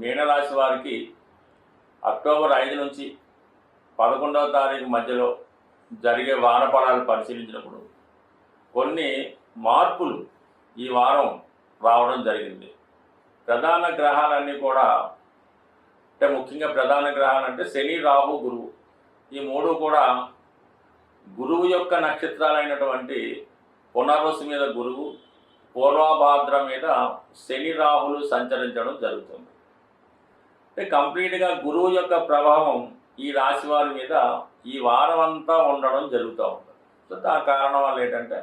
మీనరాశి వారికి అక్టోబర్ ఐదు నుంచి పదకొండవ తారీఖు మధ్యలో జరిగే వానపడాలు పరిశీలించినప్పుడు కొన్ని మార్పులు ఈ వారం రావడం జరిగింది. ప్రధాన గ్రహాలన్నీ కూడా అంటే ముఖ్యంగా ప్రధాన గ్రహాలు అంటే శని రాహు గురువు. ఈ మూడు కూడా గురువు యొక్క నక్షత్రాలైనటువంటి పునర్వసు మీద గురువు పూర్వభాద్ర మీద శని రాహులు సంచరించడం జరుగుతుంది. అంటే కంప్లీట్గా గురువు యొక్క ప్రభావం ఈ రాశి వారి మీద ఈ వారం అంతా ఉండడం జరుగుతూ ఉంటుంది. సో ఆ కారణం వల్ల ఏంటంటే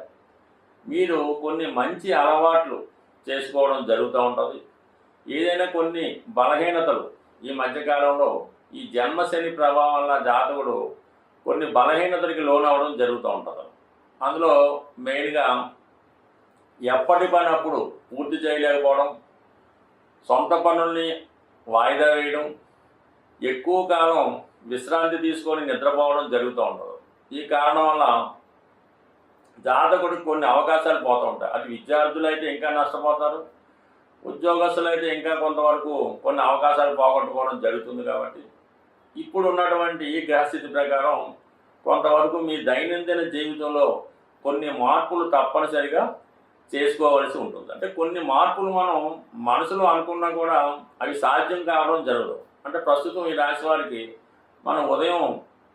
మీరు కొన్ని మంచి అలవాట్లు చేసుకోవడం జరుగుతూ ఉంటుంది. ఏదైనా కొన్ని బలహీనతలు ఈ మధ్యకాలంలో ఈ జన్మశని ప్రభావం వల్ల జాతకుడు కొన్ని బలహీనతలకి లోనవడం జరుగుతూ ఉంటుంది. అందులో మెయిన్గా ఎప్పటి పని అప్పుడు పూర్తి చేయలేకపోవడం సొంత పనుల్ని వాయిదా వేయడం ఎక్కువ కాలం విశ్రాంతి తీసుకొని నిద్రపోవడం జరుగుతూ ఉండదు. ఈ కారణం వల్ల జాతకుడికి కొన్ని అవకాశాలు పోతూ ఉంటాయి. అది విద్యార్థులు అయితే ఇంకా నష్టపోతారు. ఉద్యోగస్తులు అయితే ఇంకా కొంతవరకు కొన్ని అవకాశాలు పోగొట్టుకోవడం జరుగుతుంది కాబట్టి ఇప్పుడు ఉన్నటువంటి ఈ గ్రహస్థితి ప్రకారం కొంతవరకు మీ దైనందిన జీవితంలో కొన్ని మార్పులు తప్పనిసరిగా చేసుకోవలసి ఉంటుంది. అంటే కొన్ని మార్పులు మనం మనసులో అనుకున్నా కూడా అవి సాధ్యం కావడం జరగదు. అంటే ప్రస్తుతం ఈ రాశి వారికి మనం ఉదయం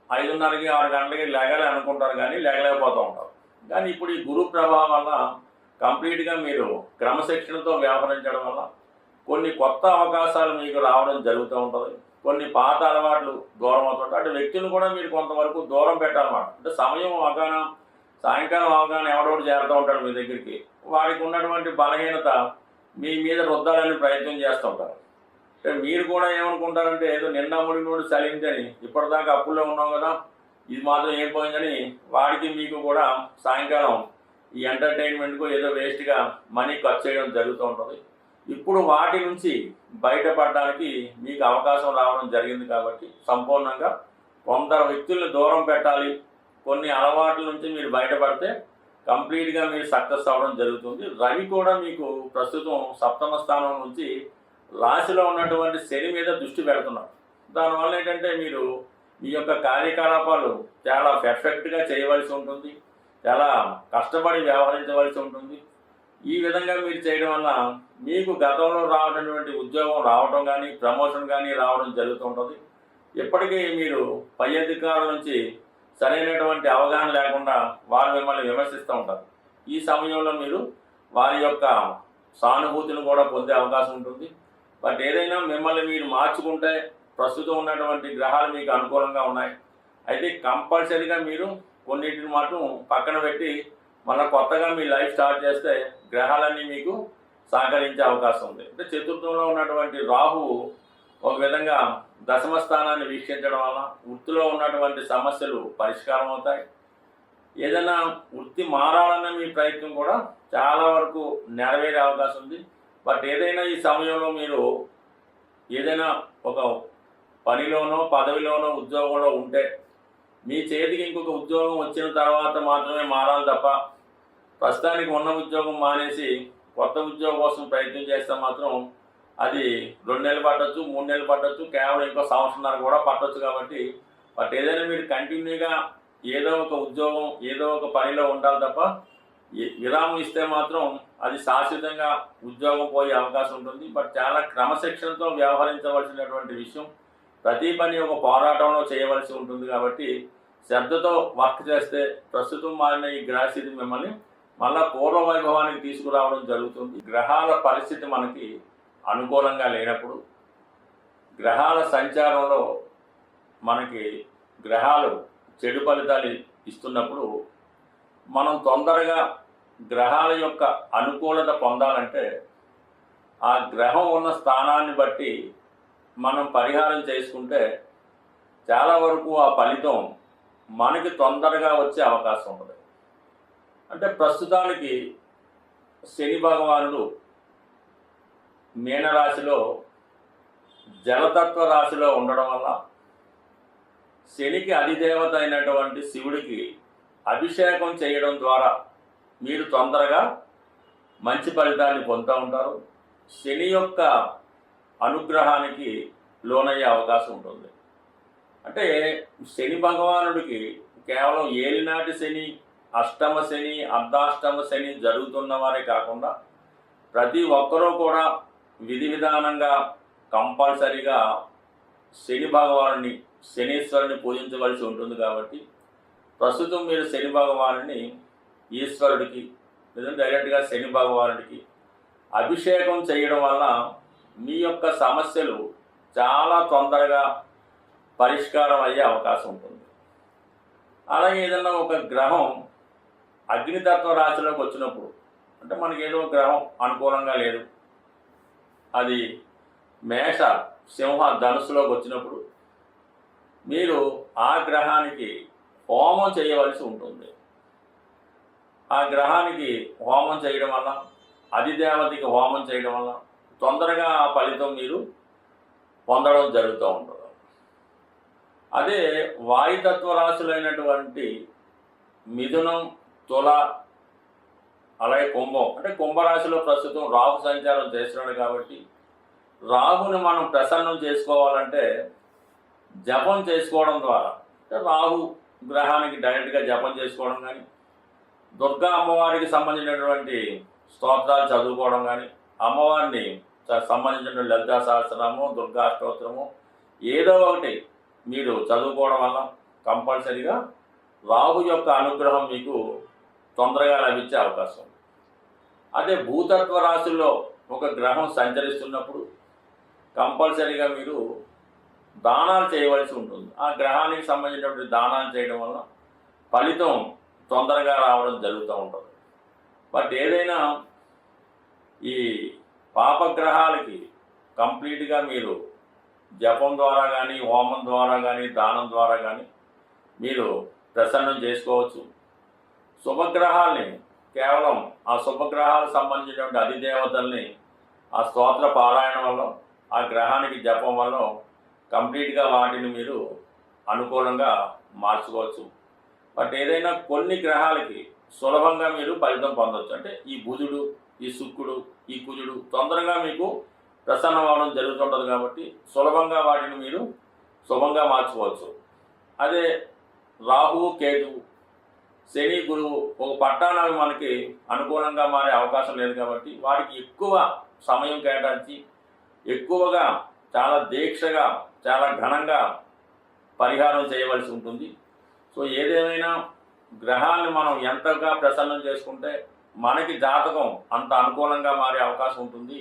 ఐదున్నరకి ఆరు గంటలకి లేగాలి అనుకుంటారు కానీ లేగలేకపోతూ ఉంటారు. కానీ ఇప్పుడు ఈ గురు ప్రభావం వల్ల కంప్లీట్గా మీరు క్రమశిక్షణతో వ్యవహరించడం వల్ల కొన్ని కొత్త అవకాశాలు మీకు రావడం జరుగుతూ ఉంటుంది. కొన్ని పాత అలవాట్లు దూరం అవుతుంటాయి అంటే వ్యక్తులు కూడా మీరు కొంతవరకు దూరం పెట్టాలన్నమాట. అంటే సమయం అవగాహన సాయంకాలం అవగాహన ఎవడోడు చేరుతూ ఉంటాడు మీ దగ్గరికి. వారికి ఉన్నటువంటి బలహీనత మీ మీద రుద్దాలని ప్రయత్నం చేస్తూ ఉంటారు. మీరు కూడా ఏమనుకుంటారంటే ఏదో నిన్న ముడి నుండి చలించని ఇప్పటిదాకా అప్పుల్లో ఉన్నాం కదా ఇది మాత్రం ఏం పోయిందని వాడికి మీకు కూడా సాయంకాలం ఈ ఎంటర్టైన్మెంట్కు ఏదో వేస్ట్గా మనీ ఖర్చు చేయడం జరుగుతూ ఉంటుంది. ఇప్పుడు వాటి నుంచి బయటపడడానికి మీకు అవకాశం రావడం జరిగింది కాబట్టి సంపూర్ణంగా కొందరు వ్యక్తుల్ని దూరం పెట్టాలి. కొన్ని అలవాట్ల నుంచి మీరు బయటపడితే కంప్లీట్గా మీరు సక్సెస్ అవ్వడం జరుగుతుంది. రవి కూడా మీకు ప్రస్తుతం సప్తమ స్థానం నుంచి రాశిలో ఉన్నటువంటి శని మీద దృష్టి పెడుతున్నారు. దానివల్ల ఏంటంటే మీరు మీ యొక్క కార్యకలాపాలు చాలా పెర్ఫెక్ట్గా చేయవలసి ఉంటుంది. చాలా కష్టపడి వ్యవహరించవలసి ఉంటుంది. ఈ విధంగా మీరు చేయడం వల్ల మీకు గతంలో రావనటువంటి ఉద్యోగం రావడం కానీ ప్రమోషన్ కానీ రావడం జరుగుతుంటుంది ఇప్పటికీ మీరు పై అధికారుల నుంచి సరైనటువంటి అవగాహన లేకుండా వారు మిమ్మల్ని విమర్శిస్తూ ఉంటారు. ఈ సమయంలో మీరు వారి యొక్క సానుభూతిని కూడా పొందే అవకాశం ఉంటుంది. బట్ ఏదైనా మిమ్మల్ని మీరు మార్చుకుంటే ప్రస్తుతం ఉన్నటువంటి గ్రహాలు మీకు అనుకూలంగా ఉన్నాయి. అయితే కంపల్సరీగా మీరు కొన్నిటిని మాత్రం పక్కన పెట్టి మళ్ళీ కొత్తగా మీ లైఫ్ స్టార్ట్ చేస్తే గ్రహాలన్నీ మీకు సహకరించే అవకాశం ఉంది. అంటే చతుర్థంలో ఉన్నటువంటి రాహువు ఒక విధంగా దశమ స్థానాన్ని వీక్షించడం వల్ల వృత్తిలో ఉన్నటువంటి సమస్యలు పరిష్కారం అవుతాయి. ఏదైనా వృత్తి మారాలన్న మీ ప్రయత్నం కూడా చాలా వరకు నెరవేరే అవకాశం ఉంది. బట్ ఏదైనా ఈ సమయంలో మీరు ఏదైనా ఒక పనిలోనో పదవిలోనో ఉద్యోగంలో ఉంటే మీ చేతికి ఇంకొక ఉద్యోగం వచ్చిన తర్వాత మాత్రమే మారాలి తప్ప ప్రస్తుతానికి ఉన్న ఉద్యోగం మానేసి కొత్త ఉద్యోగం కోసం ప్రయత్నం చేస్తే మాత్రం అది రెండు నెలలు పట్టొచ్చు మూడు నెలలు పట్టచ్చు కేవలం ఇంకో సంవత్సరం కూడా పట్టవచ్చు కాబట్టి బట్ ఏదైనా మీరు కంటిన్యూగా ఏదో ఒక ఉద్యోగం ఏదో ఒక పనిలో ఉండాలి తప్ప విరామం ఇస్తే మాత్రం అది శాశ్వతంగా ఉద్యోగం పోయే అవకాశం ఉంటుంది. బట్ చాలా క్రమశిక్షణతో వ్యవహరించవలసినటువంటి విషయం ప్రతి పని ఒక పోరాటంలో చేయవలసి ఉంటుంది కాబట్టి శ్రద్ధతో వర్క్ చేస్తే ప్రస్తుతం మారిన ఈ గ్రహస్థితి మిమ్మల్ని మళ్ళా పూర్వ వైభవానికి తీసుకురావడం జరుగుతుంది. గ్రహాల పరిస్థితి మనకి అనుకూలంగా లేనప్పుడు గ్రహాల సంచారంలో మనకి గ్రహాలు చెడు ఫలితాలు ఇస్తున్నప్పుడు మనం తొందరగా గ్రహాల యొక్క అనుకూలత పొందాలంటే ఆ గ్రహం ఉన్న స్థానాన్ని బట్టి మనం పరిహారం చేసుకుంటే చాలా వరకు ఆ ఫలితం మనకి తొందరగా వచ్చే అవకాశం ఉంటుంది. అంటే ప్రస్తుతానికి శని భగవానుడు మీనరాశిలో జలతత్వ రాశిలో ఉండడం వల్ల శనికి అధిదేవత అయినటువంటి శివుడికి అభిషేకం చేయడం ద్వారా మీరు తొందరగా మంచి ఫలితాన్ని పొందుతూ ఉంటారు. శని యొక్క అనుగ్రహానికి లోనయ్యే అవకాశం ఉంటుంది. అంటే శని భగవానుడికి కేవలం ఏలినాటి శని అష్టమ శని అర్ధాష్టమ శని జరుగుతున్న వారే కాకుండా ప్రతి ఒక్కరూ కూడా విధి విధానంగా కంపల్సరీగా శని భగవానుని శనీశ్వరుని పూజించవలసి ఉంటుంది కాబట్టి ప్రస్తుతం మీరు శని భగవానుని ఈశ్వరుడికి లేదా డైరెక్ట్గా శని భగవానుడికి అభిషేకం చేయడం వల్ల మీ యొక్క సమస్యలు చాలా తొందరగా పరిష్కారం అయ్యే అవకాశం ఉంటుంది. అలాగే ఏదన్నా ఒక గ్రహం అగ్నితత్వ రాశిలోకి వచ్చినప్పుడు అంటే మనకి ఏదో ఒక గ్రహం అనుకూలంగా లేదు అది మేష సింహ ధనుసులోకి వచ్చినప్పుడు మీరు ఆ గ్రహానికి హోమం చేయవలసి ఉంటుంది. ఆ గ్రహానికి హోమం చేయడం వల్ల అధిదేవతకి హోమం చేయడం వల్ల తొందరగా ఆ ఫలితం మీరు పొందడం జరుగుతూ ఉంటుంది. అదే వాయుతత్వ రాశులైనటువంటి మిథునం తుల అలాగే కుంభం. అంటే కుంభరాశిలో ప్రస్తుతం రాహు సంచారం చేస్తున్నాడు కాబట్టి రాహుని మనం ప్రసన్నం చేసుకోవాలంటే జపం చేసుకోవడం ద్వారా అంటే రాహు గ్రహానికి డైరెక్ట్గా జపం చేసుకోవడం కానీ దుర్గా అమ్మవారికి సంబంధించినటువంటి స్తోత్రాలు చదువుకోవడం కానీ అమ్మవారిని చ- సంబంధించిన లలితా సహస్రము దుర్గా స్తోత్రము ఏదో ఒకటి మీరు చదువుకోవడం వల్ల కంపల్సరీగా రాహు యొక్క అనుగ్రహం మీకు తొందరగా లభించే అవకాశం ఉంది. అదే భూతత్వ రాశుల్లో ఒక గ్రహం సంచరిస్తున్నప్పుడు కంపల్సరీగా మీరు దానాలు చేయవలసి ఉంటుంది. ఆ గ్రహానికి సంబంధించినటువంటి దానాలు చేయడం వల్ల ఫలితం తొందరగా రావడం జరుగుతూ ఉంటుంది. బట్ ఏదైనా ఈ పాపగ్రహాలకి కంప్లీట్గా మీరు జపం ద్వారా కానీ హోమం ద్వారా కానీ దానం ద్వారా కానీ మీరు ప్రసన్నం చేసుకోవచ్చు. శుభగ్రహాల్ని కేవలం ఆ శుభగ్రహాలకు సంబంధించినటువంటి అధిదేవతల్ని ఆ స్తోత్ర పారాయణ వల్ల ఆ గ్రహానికి జపం వల్ల కంప్లీట్గా వాటిని మీరు అనుకూలంగా మార్చుకోవచ్చు. బట్ ఏదైనా కొన్ని గ్రహాలకి సులభంగా మీరు ఫలితం పొందవచ్చు అంటే ఈ బుధుడు ఈ శుక్రుడు ఈ కుజుడు తొందరగా మీకు ప్రసన్నం అవ్వడం జరుగుతుంటుంది కాబట్టి సులభంగా వాటిని మీరు శుభంగా మార్చుకోవచ్చు. అదే రాహు కేతువు శని గురువు ఒక పట్టాణాలు మనకి అనుకూలంగా మారే అవకాశం లేదు కాబట్టి వాటికి ఎక్కువ సమయం కేటాయించి ఎక్కువగా చాలా దీక్షగా చాలా ఘనంగా పరిహారం చేయవలసి ఉంటుంది. సో ఏదేమైనా గ్రహాన్ని మనం ఎంతగా ప్రసన్నం చేసుకుంటే మనకి జాతకం అంత అనుకూలంగా మారే అవకాశం ఉంటుంది.